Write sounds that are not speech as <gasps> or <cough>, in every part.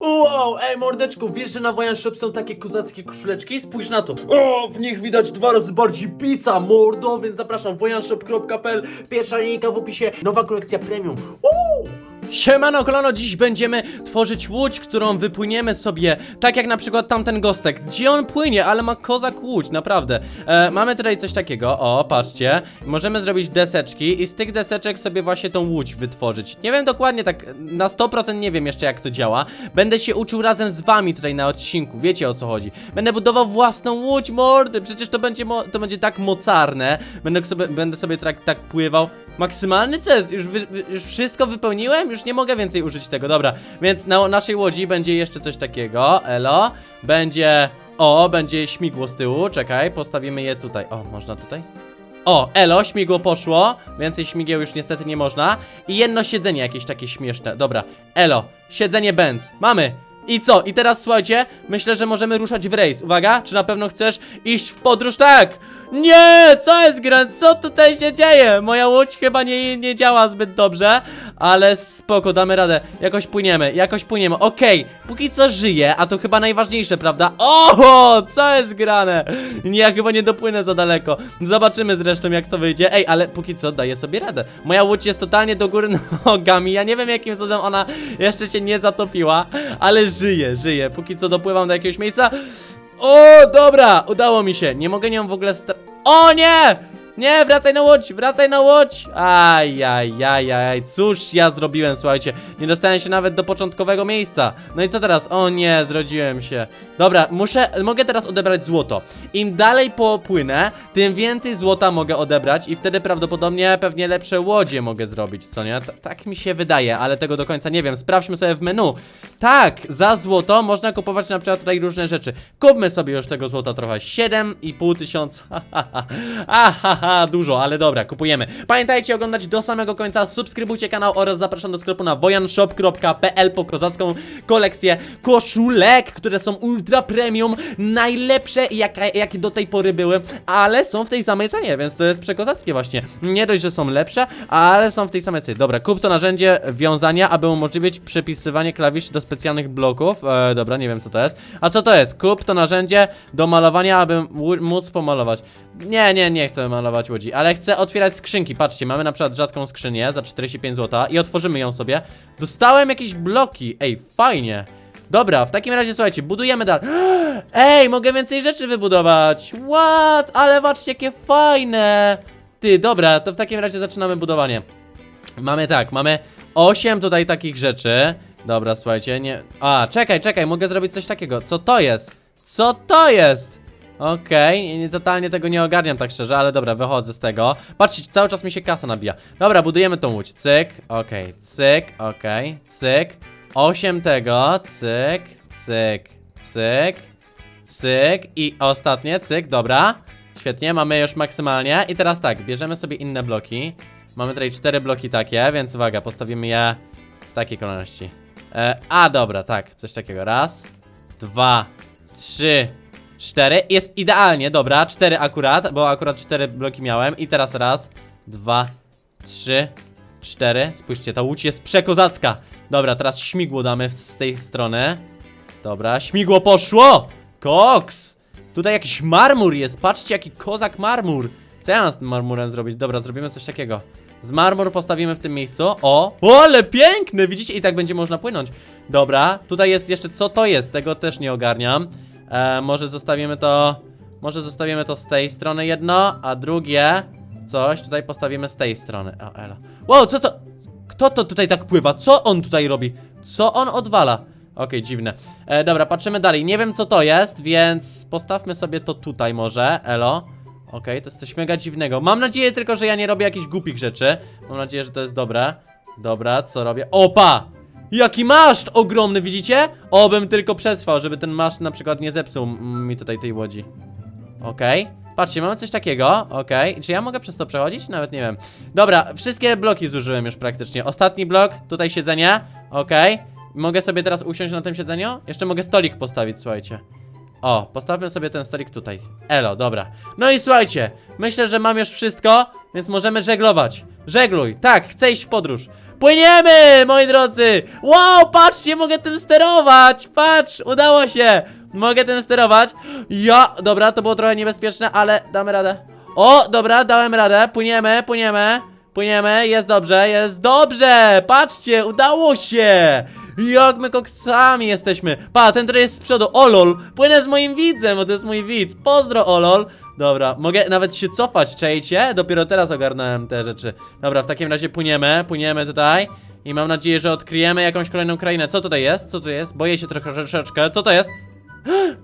Wow, ej mordeczku, wiesz, że na Wojan Shop są takie kozackie koszuleczki? Spójrz na to. O, w nich widać dwa razy bardziej pizza, mordo, więc zapraszam wojanshop.pl, pierwsza linijka w opisie, nowa kolekcja premium. Wow! Siemano kolano, dziś będziemy tworzyć łódź, którą wypłyniemy sobie, tak jak na przykład tamten gostek. Gdzie on płynie, ale ma kozak łódź, naprawdę. E, mamy tutaj coś takiego, o, patrzcie. Możemy zrobić deseczki i z tych deseczek sobie właśnie tą łódź wytworzyć. Nie wiem dokładnie, tak na 100% nie wiem jeszcze jak to działa. Będę się uczył razem z wami tutaj na odcinku, wiecie o co chodzi. Będę budował własną łódź, mordy, przecież to będzie, to będzie tak mocarne. Będę sobie, będę sobie tak, tak pływał. Maksymalny CES, już, wy- już wszystko wypełniłem? Już nie mogę więcej użyć tego, dobra. Więc na naszej łodzi będzie jeszcze coś takiego, elo. Będzie, o, będzie śmigło z tyłu, czekaj, postawimy je tutaj. O, można tutaj? O, elo, śmigło poszło, więcej śmigieł już niestety nie można. I jedno siedzenie jakieś takie śmieszne, dobra. Elo, siedzenie Benz, mamy. I co? I teraz słuchajcie, myślę, że możemy ruszać w rejs. Uwaga, czy na pewno chcesz iść w podróż? Tak! Nie! Co jest gran? Co tutaj się dzieje? Moja łódź chyba nie, nie działa zbyt dobrze, ale spoko, damy radę. Jakoś płyniemy, jakoś płyniemy. Okej, póki co żyję, a to chyba najważniejsze, prawda? O, co jest grane? Nie, ja chyba nie dopłynę za daleko. Zobaczymy zresztą jak to wyjdzie. Ej, ale póki co daję sobie radę. Moja łódź jest totalnie do góry <laughs> nogami. Ja nie wiem jakim cudem ona jeszcze się nie zatopiła, ale żyje, żyje. Póki co dopływam do jakiegoś miejsca. O, dobra, udało mi się. Nie mogę nią w ogóle. O nie! Nie, wracaj na łódź, wracaj na łódź! Aj, aj, aj, aj, cóż ja zrobiłem, słuchajcie, nie dostałem się nawet do początkowego miejsca. No i co teraz? O nie, zrodziłem się. Dobra, muszę, mogę teraz odebrać złoto. Im dalej popłynę, tym więcej złota mogę odebrać i wtedy prawdopodobnie pewnie lepsze łodzie mogę zrobić, co nie? T tak mi się wydaje, ale tego do końca nie wiem. Sprawdźmy sobie w menu. Tak, za złoto można kupować na przykład tutaj różne rzeczy. Kupmy sobie już tego złota trochę. 7,5 tysiąca. <laughs> Dużo, ale dobra, kupujemy. Pamiętajcie oglądać do samego końca, subskrybujcie kanał oraz zapraszam do sklepu na wojanshop.pl po kozacką kolekcję koszulek, które są ultra premium, najlepsze jak, jakie do tej pory były, ale są w tej samej cenie, więc to jest przekozackie właśnie. Nie dość, że są lepsze, ale są w tej samej cenie. Dobra, kup to narzędzie wiązania, aby umożliwić przepisywanie klawiszy do specjalnych bloków. E, dobra, nie wiem co to jest. A co to jest? Kup to narzędzie do malowania, aby móc pomalować. Nie, nie, nie chcę malować łodzi, ale chcę otwierać skrzynki. Patrzcie, mamy na przykład rzadką skrzynię za 45 zł i otworzymy ją sobie. Dostałem jakieś bloki. Ej, fajnie. Dobra, w takim razie słuchajcie, budujemy dalej. <gasps> Ej, mogę więcej rzeczy wybudować. What? Ale patrzcie, jakie fajne. Ty, dobra, to w takim razie zaczynamy budowanie. Mamy tak, mamy 8 tutaj takich rzeczy. Dobra, słuchajcie, nie. A, czekaj, czekaj, mogę zrobić coś takiego. Co to jest? Co to jest? Okej, nie- totalnie tego nie ogarniam tak szczerze, ale dobra, wychodzę z tego. Patrzcie, cały czas mi się kasa nabija. Dobra, budujemy tą łódź. Cyk, okej, cyk, okej, cyk. 8 tego, cyk, cyk, cyk, cyk i ostatnie, cyk, dobra. Świetnie, mamy już maksymalnie. I teraz tak, bierzemy sobie inne bloki. Mamy tutaj cztery bloki takie, więc uwaga, postawimy je w takiej kolejności. E, a dobra, tak, coś takiego. Raz, dwa, trzy, cztery. Jest idealnie, dobra, cztery akurat, bo akurat cztery bloki miałem. I teraz raz, dwa, trzy, cztery. Spójrzcie, ta łódź jest przekozacka. Dobra, teraz śmigło damy z tej strony. Dobra, śmigło poszło! Koks! Tutaj jakiś marmur jest, patrzcie jaki kozak marmur. Co ja mam z tym marmurem zrobić? Dobra, zrobimy coś takiego. Z marmur postawimy w tym miejscu. O! O, ale piękny! Widzicie? I tak będzie można płynąć. Dobra, tutaj jest jeszcze, co to jest? Tego też nie ogarniam. E, może zostawimy to... Może zostawimy to z tej strony jedno, a drugie... Coś tutaj postawimy z tej strony. O, elo. Wow, co to... Kto to tutaj tak pływa? Co on tutaj robi? Co on odwala? Okej, dziwne. E, dobra, patrzymy dalej. Nie wiem co to jest, więc postawmy sobie to tutaj może. Elo. Okej, to jest coś mega dziwnego. Mam nadzieję tylko, że ja nie robię jakichś głupich rzeczy. Mam nadzieję, że to jest dobre. Dobra, co robię? Opa! Jaki maszt ogromny, widzicie? Obym tylko przetrwał, żeby ten maszt na przykład nie zepsuł mi tutaj tej łodzi. Okej. Patrzcie, mamy coś takiego, okej. Czy ja mogę przez to przechodzić? Nawet nie wiem. Dobra, wszystkie bloki zużyłem już praktycznie. Ostatni blok, tutaj siedzenie, okej. Mogę sobie teraz usiąść na tym siedzeniu? Jeszcze mogę stolik postawić, słuchajcie. O, postawmy sobie ten stolik tutaj. Elo, dobra. No i słuchajcie, myślę, że mam już wszystko, więc możemy żeglować. Żegluj, tak, chcę iść w podróż. Płyniemy, moi drodzy! Wow, patrzcie, mogę tym sterować! Patrz, udało się! Mogę tym sterować. Ja, dobra, to było trochę niebezpieczne, ale damy radę. O, dobra, dałem radę. Płyniemy, płyniemy. Płyniemy, jest dobrze, jest dobrze! Patrzcie, udało się! Jak my koksami jesteśmy! Pa, ten, który jest z przodu, Olol! Płynę z moim widzem, bo to jest mój widz. Pozdro, Olol! Dobra, mogę nawet się cofać, czejcie? Dopiero teraz ogarnąłem te rzeczy. Dobra, w takim razie płyniemy, płyniemy tutaj. I mam nadzieję, że odkryjemy jakąś kolejną krainę. Co tutaj jest? Co tu jest? Boję się trochę troszeczkę. Co to jest? <gasps>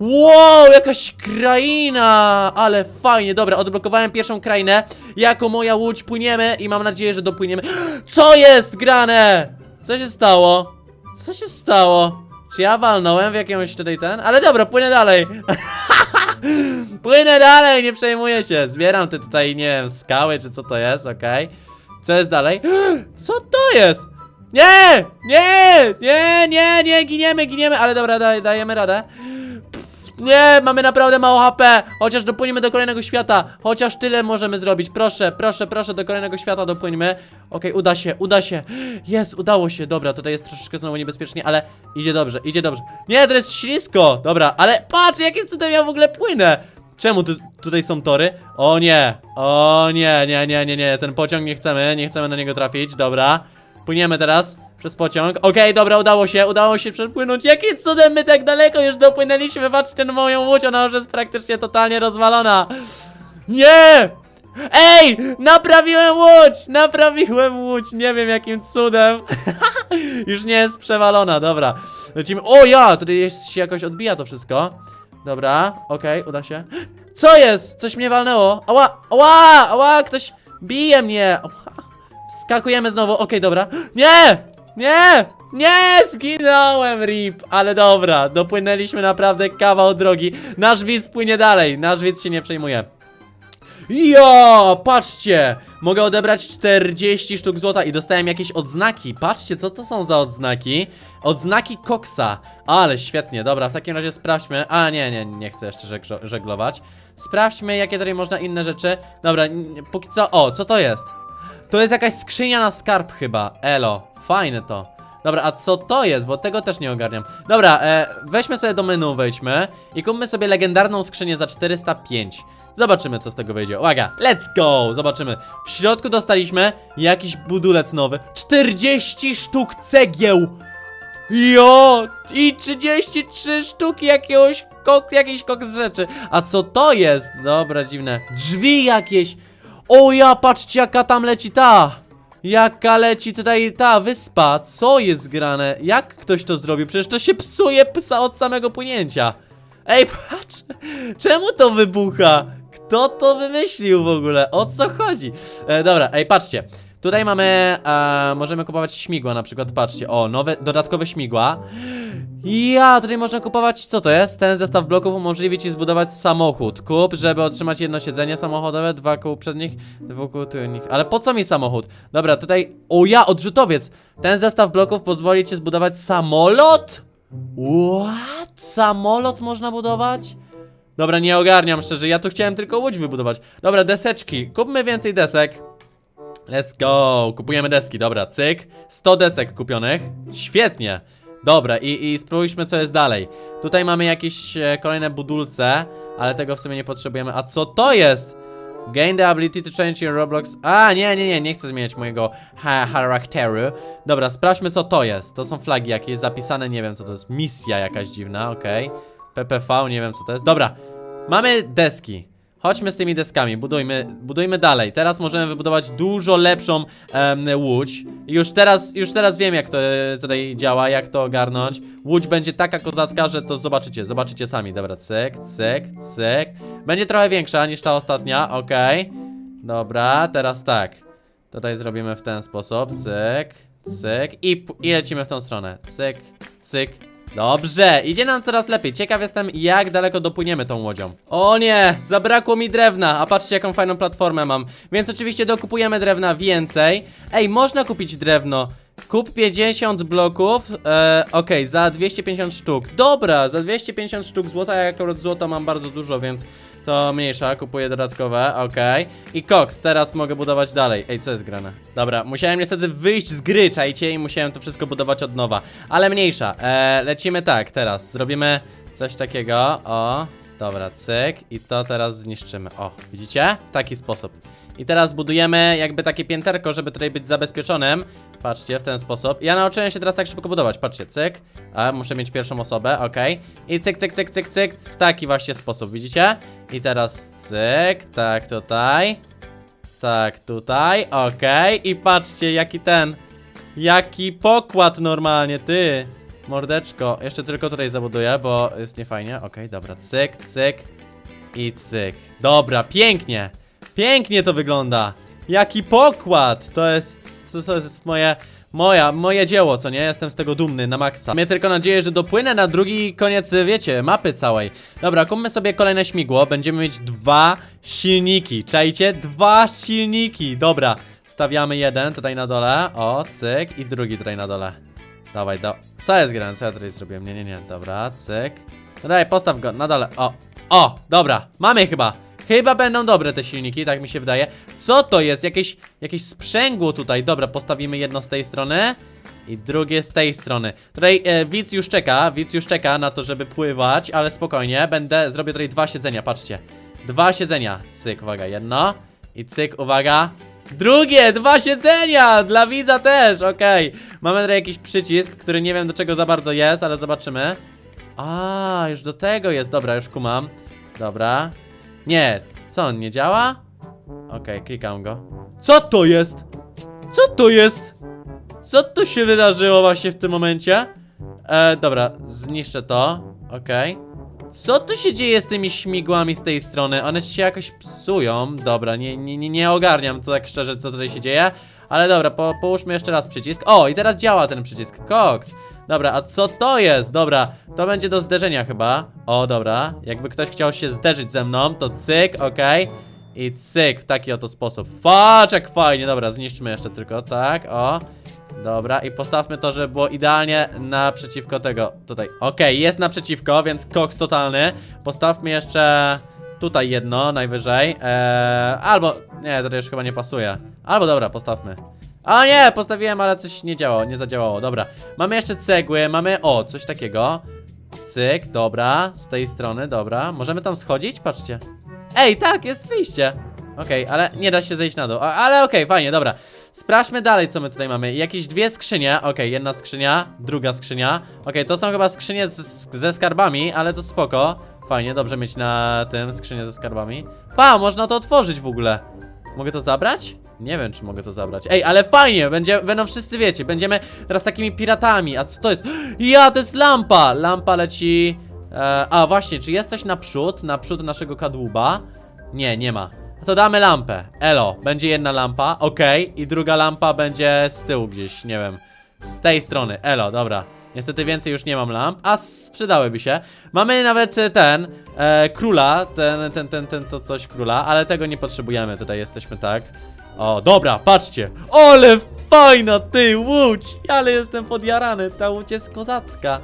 Wow, jakaś kraina! Ale fajnie, dobra, odblokowałem pierwszą krainę. Jako moja łódź płyniemy i mam nadzieję, że dopłyniemy. <gasps> Co jest grane? Co się stało? Co się stało? Czy ja walnąłem w jakiegoś tutaj ten? Ale dobra, płynę dalej. <laughs> płynę dalej, nie przejmuję się. Zbieram te tutaj, nie wiem, skały czy co to jest, okej. Co jest dalej? <gasps> Co to jest? Nie! Nie! Nie, nie, nie, giniemy, giniemy, ale dobra, daj, dajemy radę. Nie, mamy naprawdę mało HP. Chociaż dopłyniemy do kolejnego świata. Chociaż tyle możemy zrobić. Proszę, proszę, proszę, do kolejnego świata dopłyńmy. Okej, uda się, uda się. Jest, udało się. Dobra, tutaj jest troszeczkę znowu niebezpiecznie, ale idzie dobrze, idzie dobrze. Nie, to jest ślisko. Dobra, ale patrz, jakim cudem ja w ogóle płynę. Czemu tu, tutaj są tory? O nie, o nie, nie, nie, nie, nie. Ten pociąg nie chcemy, nie chcemy na niego trafić. Dobra, płyniemy teraz. Przez pociąg. Okej, dobra, udało się, udało się przepłynąć. Jakim cudem my tak daleko już dopłynęliśmy? Patrzcie na moją łódź, ona już jest praktycznie totalnie rozwalona. Nie! Ej! Naprawiłem łódź! Naprawiłem łódź! Nie wiem jakim cudem. <laughs> już nie jest przewalona, dobra. Lecimy. O ja! Tutaj jest, się jakoś odbija to wszystko. Dobra, okej, uda się. Co jest? Coś mnie walnęło. Ała! Ała! Ała! Ktoś bije mnie! Skakujemy znowu, okej, dobra. Nie! Nie! Nie! Zginąłem, RIP! Ale dobra, dopłynęliśmy naprawdę kawał drogi. Nasz widz płynie dalej, nasz widz się nie przejmuje. Jo, patrzcie! Mogę odebrać 40 sztuk złota i dostałem jakieś odznaki. Patrzcie, co to są za odznaki? Odznaki koksa. Ale świetnie, dobra, w takim razie sprawdźmy. A, nie, nie, nie chcę jeszcze żeglo- żeglować. Sprawdźmy, jakie tutaj można inne rzeczy. Dobra, póki co. O, co to jest? To jest jakaś skrzynia na skarb chyba. Elo, fajne to. Dobra, a co to jest? Bo tego też nie ogarniam. Dobra, e, weźmy sobie do menu, wejdźmy i kupmy sobie legendarną skrzynię za 405. Zobaczymy, co z tego wyjdzie. Uwaga, let's go! Zobaczymy. W środku dostaliśmy jakiś budulec nowy. 40 sztuk cegieł! Jo! I 33 sztuki jakiegoś kok, jakiejś koks rzeczy. A co to jest? Dobra, dziwne. Drzwi jakieś. O ja, patrzcie jaka tam leci ta. Jaka leci tutaj ta wyspa. Co jest grane? Jak ktoś to zrobił? Przecież to się psuje psa od samego płynięcia. Ej, patrz! Czemu to wybucha? Kto to wymyślił w ogóle? O co chodzi? E, dobra, ej, patrzcie. Tutaj mamy, e, możemy kupować śmigła na przykład, patrzcie, o, nowe, dodatkowe śmigła. Ja, tutaj można kupować, co to jest? Ten zestaw bloków umożliwi ci zbudować samochód. Kup, żeby otrzymać jedno siedzenie samochodowe, dwa kół przednich, dwa kół tylnych. Ale po co mi samochód? Dobra, tutaj, o ja, odrzutowiec. Ten zestaw bloków pozwoli ci zbudować samolot? What? Samolot można budować? Dobra, nie ogarniam szczerze, ja tu chciałem tylko łódź wybudować. Dobra, deseczki, kupmy więcej desek. Let's go, kupujemy deski, dobra, cyk. 100 desek kupionych, świetnie. Dobra, i, i spróbujmy co jest dalej. Tutaj mamy jakieś e, kolejne budulce Ale tego w sumie nie potrzebujemy. A co to jest? Gain the ability to change your Roblox. A, nie, nie, nie, nie chcę zmieniać mojego ha charakteru. Dobra, sprawdźmy co to jest. To są flagi jakieś zapisane, nie wiem co to jest. Misja jakaś dziwna, okej. PPV, nie wiem co to jest. Dobra, mamy deski Chodźmy z tymi deskami, budujmy, budujmy dalej. Teraz możemy wybudować dużo lepszą łódź. Już teraz, już teraz wiem jak to e, tutaj działa, jak to ogarnąć. Łódź będzie taka kozacka, że to zobaczycie, zobaczycie sami. Dobra, cyk, cyk, cyk. Będzie trochę większa niż ta ostatnia, okej. Dobra, teraz tak. Tutaj zrobimy w ten sposób, cyk, cyk i, i lecimy w tą stronę. Cyk, cyk, Dobrze, idzie nam coraz lepiej. Ciekaw jestem, jak daleko dopłyniemy tą łodzią. O nie, zabrakło mi drewna, a patrzcie, jaką fajną platformę mam. Więc oczywiście dokupujemy drewna więcej. Ej, można kupić drewno. Kup 50 bloków, e, okej, za 250 sztuk. Dobra, za 250 sztuk złota, ja akurat złota mam bardzo dużo, więc To mniejsza, kupuję dodatkowe, okej. I koks, teraz mogę budować dalej. Ej, co jest grane? Dobra, musiałem niestety wyjść z gry, czajcie, i musiałem to wszystko budować od nowa. Ale mniejsza, e, lecimy tak, teraz. Zrobimy coś takiego, o. Dobra, cyk. I to teraz zniszczymy. O, widzicie? W taki sposób. I teraz budujemy jakby takie pięterko, żeby tutaj być zabezpieczonym. Patrzcie, w ten sposób. Ja nauczyłem się teraz tak szybko budować. Patrzcie, cyk. A, muszę mieć pierwszą osobę, okej. I cyk, cyk, cyk, cyk, cyk. W taki właśnie sposób, widzicie? I teraz cyk, tak tutaj. Tak, tutaj, okej. I patrzcie, jaki ten. Jaki pokład normalnie, ty. Mordeczko. Jeszcze tylko tutaj zabuduję, bo jest niefajnie. Okej, dobra, cyk, cyk. I cyk. Dobra, pięknie. Pięknie to wygląda. Jaki pokład. To jest, to, to jest moje, moja, moje dzieło, co nie? Jestem z tego dumny na maksa. Miałem tylko nadzieję, że dopłynę na drugi koniec, wiecie, mapy całej. Dobra, kupmy sobie kolejne śmigło. Będziemy mieć dwa silniki. Czajcie? Dwa silniki. Dobra, stawiamy jeden tutaj na dole. O, cyk. I drugi tutaj na dole. Dawaj, do. Co jest grane? Co ja tutaj zrobiłem? Nie, nie, nie. Dobra, cyk. No daj, postaw go na dole. O, o, dobra. Mamy chyba. Chyba będą dobre te silniki, tak mi się wydaje. Co to jest? Jakieś, jakieś sprzęgło tutaj. Dobra, postawimy jedno z tej strony i drugie z tej strony. Tutaj e, widz już czeka, widz już czeka na to, żeby pływać, ale spokojnie. Będę, zrobię tutaj dwa siedzenia, patrzcie. Dwa siedzenia. Cyk, uwaga, jedno. I cyk, uwaga. Drugie, dwa siedzenia! Dla widza też, okej. Mamy tutaj jakiś przycisk, który nie wiem do czego za bardzo jest, ale zobaczymy. A, już do tego jest. Dobra, już kumam. Dobra. Nie, co on nie działa? Okej, klikam go. Co to jest? Co to jest? Co tu się wydarzyło właśnie w tym momencie? E, dobra, zniszczę to. Okej. Co tu się dzieje z tymi śmigłami z tej strony? One się jakoś psują. Dobra, nie, nie, nie, ogarniam to tak szczerze, co tutaj się dzieje. Ale dobra, po, połóżmy jeszcze raz przycisk. O, i teraz działa ten przycisk. Cox. Dobra, a co to jest? Dobra, to będzie do zderzenia chyba. O, dobra. Jakby ktoś chciał się zderzyć ze mną, to cyk, okej. I cyk, w taki oto sposób. Patrz jak fajnie, dobra, zniszczmy jeszcze tylko, tak, o. Dobra, i postawmy to, żeby było idealnie naprzeciwko tego, tutaj. Okej, jest naprzeciwko, więc koks totalny. Postawmy jeszcze tutaj jedno, najwyżej. Eee, albo, nie, to już chyba nie pasuje. Albo dobra, postawmy. A nie, postawiłem, ale coś nie działało, nie zadziałało, dobra. Mamy jeszcze cegły, mamy, o, coś takiego. Cyk, dobra, z tej strony, dobra. Możemy tam schodzić? Patrzcie. Ej, tak, jest wyjście. Okej, ale nie da się zejść na dół. Ale okej, fajnie, dobra. Sprawdźmy dalej, co my tutaj mamy. Jakieś dwie skrzynie. Okej, jedna skrzynia, druga skrzynia. Okej, to są chyba skrzynie z, ze skarbami, ale to spoko. Fajnie, dobrze mieć na tym skrzynię ze skarbami. Pa, można to otworzyć w ogóle. Mogę to zabrać? Nie wiem, czy mogę to zabrać. Ej, ale fajnie, będzie, będą wszyscy wiecie. Będziemy teraz takimi piratami. A co to jest? Ja, to jest lampa! Lampa leci. E, a właśnie, czy jest coś naprzód? Naprzód naszego kadłuba? Nie, nie ma. To damy lampę. Elo, będzie jedna lampa, okej. I druga lampa będzie z tyłu gdzieś, nie wiem. Z tej strony, elo, dobra. Niestety więcej już nie mam lamp, a sprzedałyby się. Mamy nawet ten, e, króla, ten, ten, ten, ten, to coś króla, ale tego nie potrzebujemy, tutaj jesteśmy tak. O, dobra, patrzcie. Ole fajna ty łódź, ale jestem podjarany, ta łódź jest kozacka.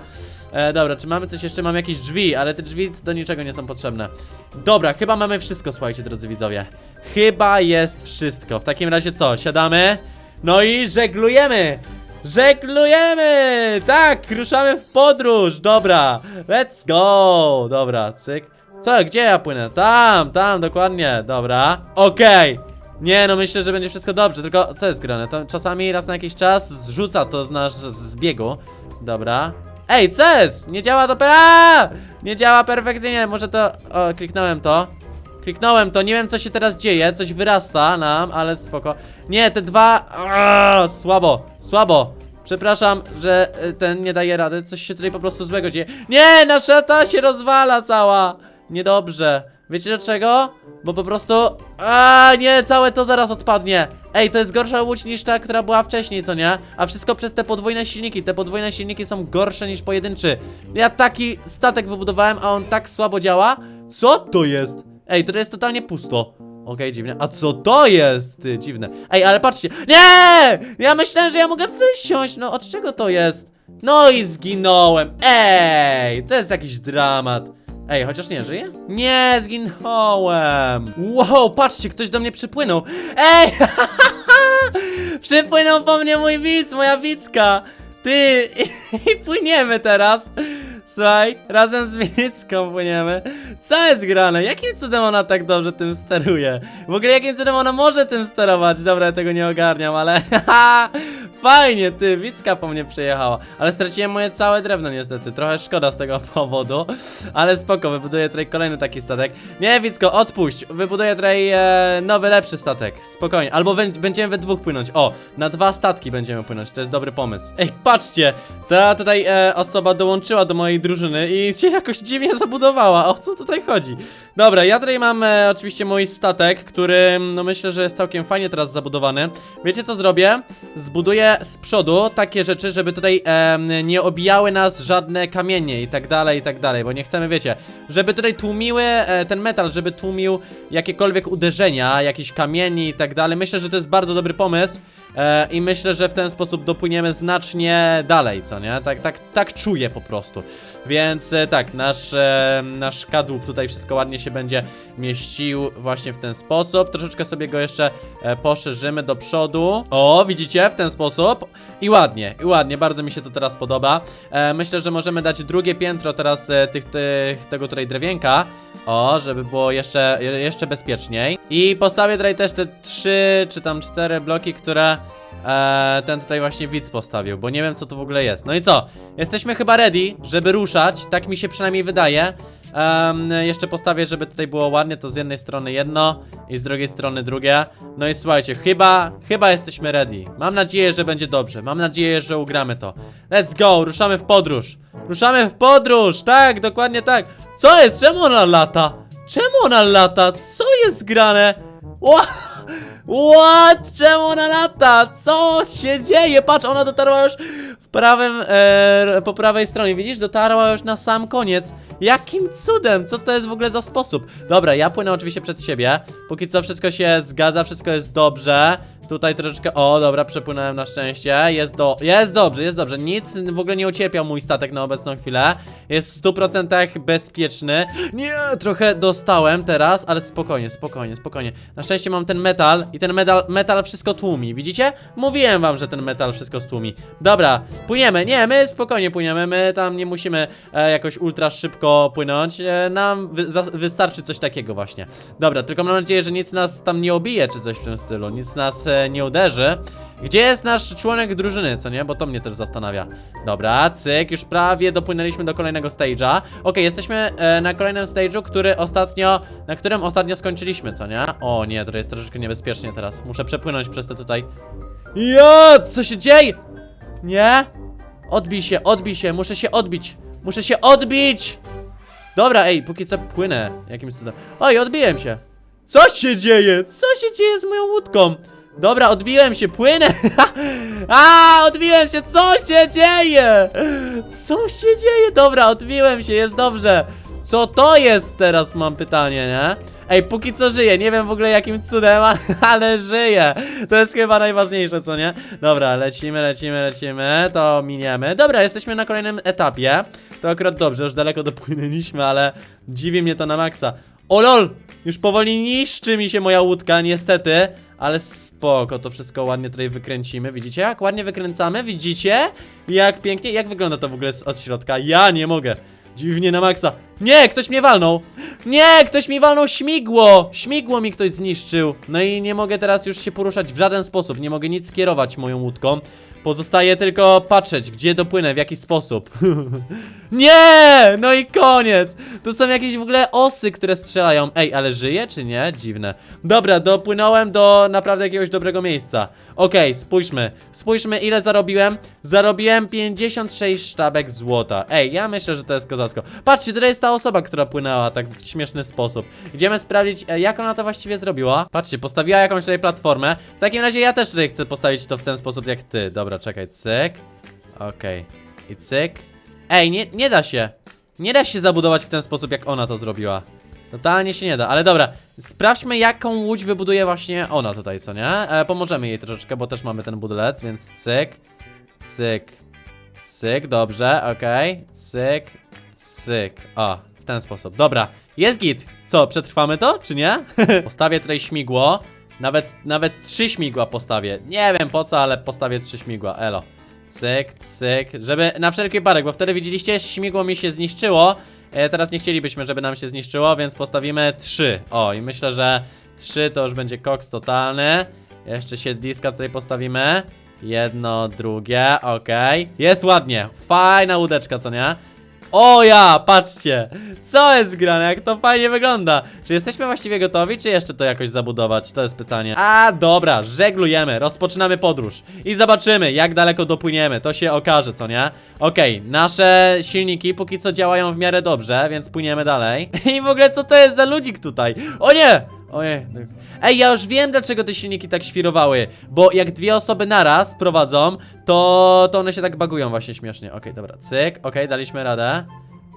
E, dobra, czy mamy coś jeszcze? Mam jakieś drzwi, ale te drzwi do niczego nie są potrzebne. Dobra, chyba mamy wszystko, słuchajcie, drodzy widzowie. Chyba jest wszystko. W takim razie co? Siadamy? No i żeglujemy! Żeglujemy! Tak, ruszamy w podróż! Dobra, let's go! Dobra, cyk. Co, gdzie ja płynę? Tam, tam, dokładnie, dobra. Okej. Nie, no myślę, że będzie wszystko dobrze, tylko co jest grane? To czasami raz na jakiś czas zrzuca to z nasz z biegu. Dobra. Ej, co jest? Nie działa to per... Nie działa perfekcyjnie, może to... O, kliknąłem to. Kliknąłem to, nie wiem co się teraz dzieje, coś wyrasta nam, ale spoko. Nie, te dwa... Aaa, słabo, słabo. Przepraszam, że y, ten nie daje rady, coś się tutaj po prostu złego dzieje. Nie, nasza ta się rozwala cała. Niedobrze. Wiecie dlaczego? Bo po prostu... A nie, całe to zaraz odpadnie. Ej, to jest gorsza łódź niż ta, która była wcześniej, co nie? A wszystko przez te podwójne silniki. Te podwójne silniki są gorsze niż pojedynczy. Ja taki statek wybudowałem, a on tak słabo działa. Co to jest? Ej, to jest totalnie pusto. Okej, dziwne. A co to jest? Ty, dziwne. Ej, ale patrzcie. Nie! Ja myślałem, że ja mogę wysiąść. No, od czego to jest? No i zginąłem. Ej, to jest jakiś dramat. Ej, chociaż nie żyje? Nie, zginąłem. Wow, patrzcie, ktoś do mnie przypłynął. Ej! <laughs> Przypłynął po mnie mój widz, moja widzka. Ty, <laughs> i płyniemy teraz. Słuchaj, razem z Wiecką płyniemy. Co jest grane? Jakim cudem ona tak dobrze tym steruje? W ogóle jakim cudem ona może tym sterować? Dobra, ja tego nie ogarniam, ale <laughs> fajnie, ty, Wicka po mnie przyjechała. Ale straciłem moje całe drewno niestety, trochę szkoda z tego powodu. Ale spoko, wybuduję tutaj kolejny taki statek. Nie, Wicko, odpuść, wybuduję tutaj e, nowy, lepszy statek. Spokojnie, albo bę- będziemy we dwóch płynąć. O, na dwa statki będziemy płynąć, to jest dobry pomysł. Ej, patrzcie, ta tutaj e, osoba dołączyła do mojej drużyny i się jakoś dziwnie zabudowała. O co tutaj chodzi? Dobra, ja tutaj mam e, oczywiście mój statek, który no myślę, że jest całkiem fajnie teraz zabudowany. Wiecie co zrobię? Zbuduję z przodu takie rzeczy, żeby tutaj em, nie obijały nas żadne kamienie i tak dalej, i tak dalej, bo nie chcemy, wiecie, żeby tutaj tłumiły e, ten metal, żeby tłumił jakiekolwiek uderzenia, jakieś kamieni i tak dalej. Myślę, że to jest bardzo dobry pomysł. E, I myślę, że w ten sposób dopłyniemy znacznie dalej, co nie? Tak, tak, tak czuję po prostu. Więc e, tak, nasz, e, nasz kadłub tutaj wszystko ładnie się będzie mieścił właśnie w ten sposób. Troszeczkę sobie go jeszcze poszerzymy do przodu. O, widzicie? W ten sposób. I ładnie, i ładnie, bardzo mi się to teraz podoba. Myślę, że możemy dać drugie piętro teraz tych, tych, tego tutaj drewienka. O, żeby było jeszcze, je- jeszcze bezpieczniej. I postawię tutaj też te trzy czy tam cztery bloki, które e, ten tutaj właśnie widz postawił, bo nie wiem co to w ogóle jest. No i co? Jesteśmy chyba ready, żeby ruszać, tak mi się przynajmniej wydaje. Em, jeszcze postawię, żeby tutaj było ładnie, to z jednej strony jedno i z drugiej strony drugie. No i słuchajcie, chyba, chyba jesteśmy ready. Mam nadzieję, że będzie dobrze. Mam nadzieję, że ugramy to. Let's go, ruszamy w podróż. Ruszamy w podróż, tak, dokładnie tak. Co jest? Czemu ona lata? Czemu ona lata? Co jest grane? What? What? Czemu ona lata? Co się dzieje? Patrz, ona dotarła już w prawym, e, po prawej stronie, widzisz? Dotarła już na sam koniec. Jakim cudem? Co to jest w ogóle za sposób? Dobra, ja płynę oczywiście przed siebie. Póki co wszystko się zgadza, wszystko jest dobrze. Tutaj troszeczkę, o dobra, przepłynąłem na szczęście, jest do, jest dobrze, jest dobrze, nic w ogóle nie ucierpiał mój statek na obecną chwilę, jest w 100% bezpieczny, nie, trochę dostałem teraz, ale spokojnie, spokojnie, spokojnie, na szczęście mam ten metal i ten metal, metal wszystko tłumi, widzicie? Mówiłem wam, że ten metal wszystko stłumi, dobra, płyniemy, nie, my spokojnie płyniemy, my tam nie musimy e, jakoś ultra szybko płynąć, e, nam wy, za, wystarczy coś takiego właśnie, dobra, tylko mam nadzieję, że nic nas tam nie obije, czy coś w tym stylu, nic nas e, nie uderzy. Gdzie jest nasz członek drużyny, co nie? Bo to mnie też zastanawia. Dobra, cyk, już prawie dopłynęliśmy do kolejnego stage'a. Okej, jesteśmy e, na kolejnym stage'u, który ostatnio, na którym ostatnio skończyliśmy, co nie? O nie, to jest troszeczkę niebezpiecznie teraz. Muszę przepłynąć przez te tutaj. Ja, co się dzieje? Nie? Odbij się, odbij się, muszę się odbić. Muszę się odbić! Dobra, ej, póki co płynę jakimś cudem. Oj, odbiłem się. Co się dzieje? Co się dzieje z moją łódką? Dobra, odbiłem się, płynę. <laughs> A, odbiłem się, co się dzieje? Co się dzieje? Dobra, odbiłem się, jest dobrze. Co to jest teraz, mam pytanie, nie? Ej, póki co żyję, nie wiem w ogóle jakim cudem, <laughs> ale żyję. To jest chyba najważniejsze, co nie? Dobra, lecimy, lecimy, lecimy, to miniemy. Dobra, jesteśmy na kolejnym etapie. To akurat dobrze, już daleko dopłynęliśmy, ale dziwi mnie to na maksa. O lol! Już powoli niszczy mi się moja łódka, niestety. Ale spoko, to wszystko ładnie tutaj wykręcimy. Widzicie, jak ładnie wykręcamy? Widzicie? Jak pięknie? Jak wygląda to w ogóle od środka? Ja nie mogę. Dziwnie na maksa. Nie, ktoś mnie walnął. Nie, ktoś mi walnął śmigło. Śmigło mi ktoś zniszczył. No i nie mogę teraz już się poruszać w żaden sposób. Nie mogę nic kierować moją łódką. Pozostaje tylko patrzeć, gdzie dopłynę, w jaki sposób. <laughs> nie! No i koniec! Tu są jakieś w ogóle osy, które strzelają. Ej, ale żyje czy nie? Dziwne. Dobra, dopłynąłem do naprawdę jakiegoś dobrego miejsca. Okej, spójrzmy. Spójrzmy, ile zarobiłem. Zarobiłem 56 sztabek złota. Ej, ja myślę, że to jest kozacko. Patrzcie, tutaj jest ta osoba, która płynęła tak w śmieszny sposób. Idziemy sprawdzić, e, jak ona to właściwie zrobiła. Patrzcie, postawiła jakąś tutaj platformę. W takim razie ja też tutaj chcę postawić to w ten sposób jak ty. Dobra, czekaj, cyk. Okej. I cyk. Ej, nie, nie da się. Nie da się zabudować w ten sposób, jak ona to zrobiła. Totalnie się nie da, ale dobra. Sprawdźmy, jaką łódź wybuduje właśnie ona tutaj, co nie? E, pomożemy jej troszeczkę, bo też mamy ten budulec, więc cyk, cyk, cyk, dobrze, okej, cyk, cyk. O, w ten sposób. Dobra, jest git. Co, przetrwamy to, czy nie? <laughs> Postawię tutaj śmigło. Nawet, nawet trzy śmigła postawię. Nie wiem po co, ale postawię trzy śmigła. Elo. Cyk, cyk. Żeby na wszelki wypadek, bo wtedy widzieliście, śmigło mi się zniszczyło. E, teraz nie chcielibyśmy, żeby nam się zniszczyło, więc postawimy trzy. O, i myślę, że trzy to już będzie koks totalny. Jeszcze siedliska tutaj postawimy. Jedno, drugie, okej. Jest ładnie. Fajna łódeczka, co nie? O ja, patrzcie! Co jest grane? Jak to fajnie wygląda? Czy jesteśmy właściwie gotowi, czy jeszcze to jakoś zabudować? To jest pytanie. A, dobra, żeglujemy, rozpoczynamy podróż. I zobaczymy, jak daleko dopłyniemy. To się okaże, co nie? Okej, nasze silniki póki co działają w miarę dobrze, więc płyniemy dalej. <laughs> I w ogóle co to jest za ludzik tutaj? O nie! Ojej. Ej, ja już wiem, dlaczego te silniki tak świrowały. Bo jak dwie osoby naraz prowadzą, to, to one się tak bagują właśnie śmiesznie. Okej, dobra, cyk, okej, daliśmy radę.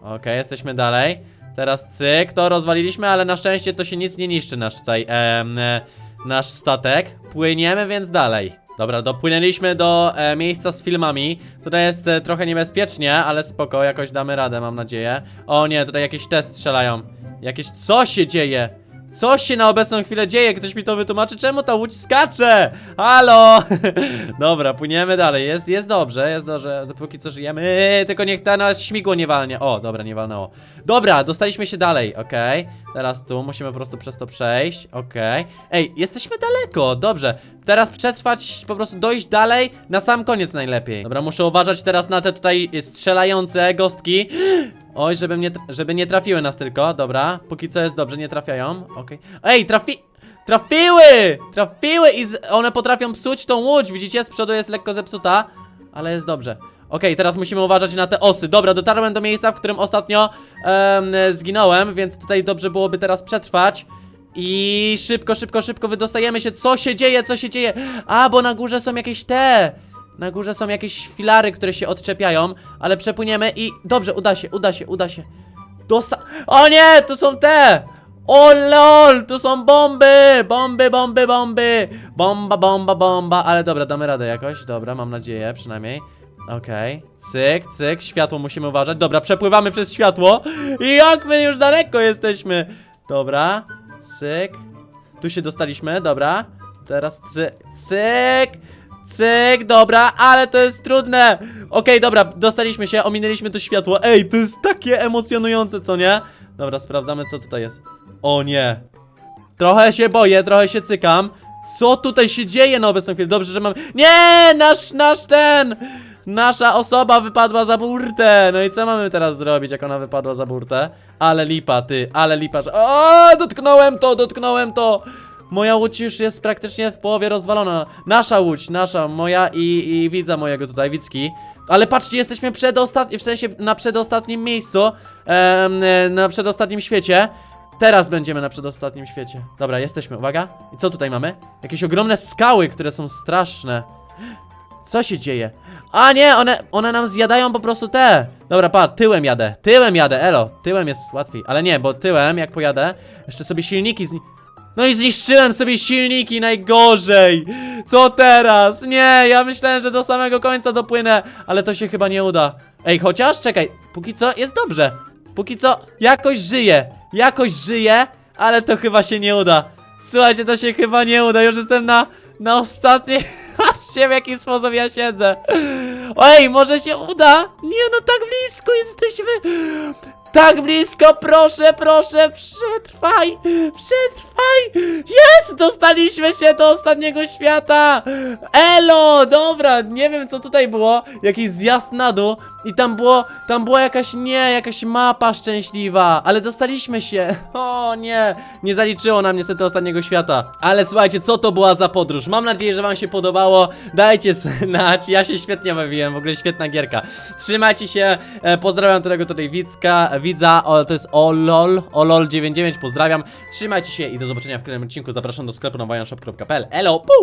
Okej, jesteśmy dalej. Teraz cyk, to rozwaliliśmy, ale na szczęście to się nic nie niszczy nasz tutaj, em, e, nasz statek. Płyniemy więc dalej. Dobra, dopłynęliśmy do e, miejsca z filmami. Tutaj jest e, trochę niebezpiecznie, ale spoko, jakoś damy radę, mam nadzieję. O nie, tutaj jakieś te strzelają. Jakieś, co się dzieje? Co się na obecną chwilę dzieje? Ktoś mi to wytłumaczy? Czemu ta łódź skacze? Halo! <laughs> Dobra, płyniemy dalej. Jest, jest dobrze, jest dobrze. Dopóki co żyjemy. Eee, tylko niech ta nas śmigło nie walnie. O, dobra, nie walnęło. Dobra, dostaliśmy się dalej, okej. Teraz tu musimy po prostu przez to przejść. Okej. Ej, jesteśmy daleko, dobrze. Teraz przetrwać, po prostu dojść dalej, na sam koniec najlepiej. Dobra, muszę uważać teraz na te tutaj strzelające gostki. <gasps> Oj, żeby, mnie, żeby nie trafiły nas tylko, dobra. Póki co jest dobrze, nie trafiają. Okej. Ej, trafi... Trafiły! Trafiły i one potrafią psuć tą łódź, widzicie? Z przodu jest lekko zepsuta, ale jest dobrze. Okej, teraz musimy uważać na te osy. Dobra, dotarłem do miejsca, w którym ostatnio em, zginąłem, więc tutaj dobrze byłoby teraz przetrwać. I szybko, szybko, szybko wydostajemy się. Co się dzieje? Co się dzieje? A, bo na górze są jakieś te. Na górze są jakieś filary, które się odczepiają, ale przepłyniemy i dobrze, uda się, uda się, uda się. Dosta... O nie, to są te! O lol, tu są bomby! Bomby, bomby, bomby! Bomba, bomba, bomba, ale dobra, damy radę jakoś, dobra, mam nadzieję przynajmniej. Okej, cyk, cyk, światło musimy uważać. Dobra, przepływamy przez światło i jak my już daleko jesteśmy. Dobra, cyk. Tu się dostaliśmy, dobra. Teraz cyk, cyk. Cyk, dobra, ale to jest trudne. Okej, dobra, dostaliśmy się, ominęliśmy to światło. Ej, to jest takie emocjonujące, co nie? Dobra, sprawdzamy, co tutaj jest. O nie. Trochę się boję, trochę się cykam. Co tutaj się dzieje na obecną chwilę? Dobrze, że mam... Nie! Nasz, nasz ten! Nasza osoba wypadła za burtę! No i co mamy teraz zrobić, jak ona wypadła za burtę? Ale lipa, ty, ale lipa. że- O, dotknąłem to, dotknąłem to! Moja łódź już jest praktycznie w połowie rozwalona. Nasza łódź, nasza, moja i, i widza mojego tutaj, Wicki. Ale patrzcie, jesteśmy przedostatni, w sensie na przedostatnim miejscu, em, e, na przedostatnim świecie. Teraz będziemy na przedostatnim świecie. Dobra, jesteśmy, uwaga. I co tutaj mamy? Jakieś ogromne skały, które są straszne. Co się dzieje? A nie, one, one nam zjadają po prostu te. Dobra, pa, tyłem jadę, tyłem jadę, elo. Tyłem jest łatwiej, ale nie, bo tyłem, jak pojadę, jeszcze sobie silniki zni... No i zniszczyłem sobie silniki, najgorzej! Co teraz? Nie, ja myślałem, że do samego końca dopłynę, ale to się chyba nie uda. Ej, chociaż, czekaj, póki co jest dobrze. Póki co jakoś żyję, jakoś żyję, ale to chyba się nie uda. Słuchajcie, to się chyba nie uda, już jestem na, na ostatniej... <laughs> Patrzcie w jaki sposób ja siedzę. Ej, może się uda? Nie no, tak blisko jesteśmy. Tak blisko, proszę, proszę, przetrwaj, przetrwaj. Jest, dostaliśmy się do ostatniego świata. Elo, dobra, nie wiem co tutaj było, jakiś zjazd na dół i tam było, tam była jakaś, nie, jakaś mapa szczęśliwa, ale dostaliśmy się. <laughs> O nie, nie zaliczyło nam niestety ostatniego świata. Ale słuchajcie, co to była za podróż? Mam nadzieję, że wam się podobało. Dajcie <laughs> znać, ja się świetnie bawiłem, w ogóle świetna gierka. Trzymajcie się, e, pozdrawiam tego tutaj Widzka, widza, o, to jest olol, olol99, pozdrawiam. Trzymajcie się i do zobaczenia w kolejnym odcinku. Zapraszam do sklepu na wajanshop.pl. Elo, pu!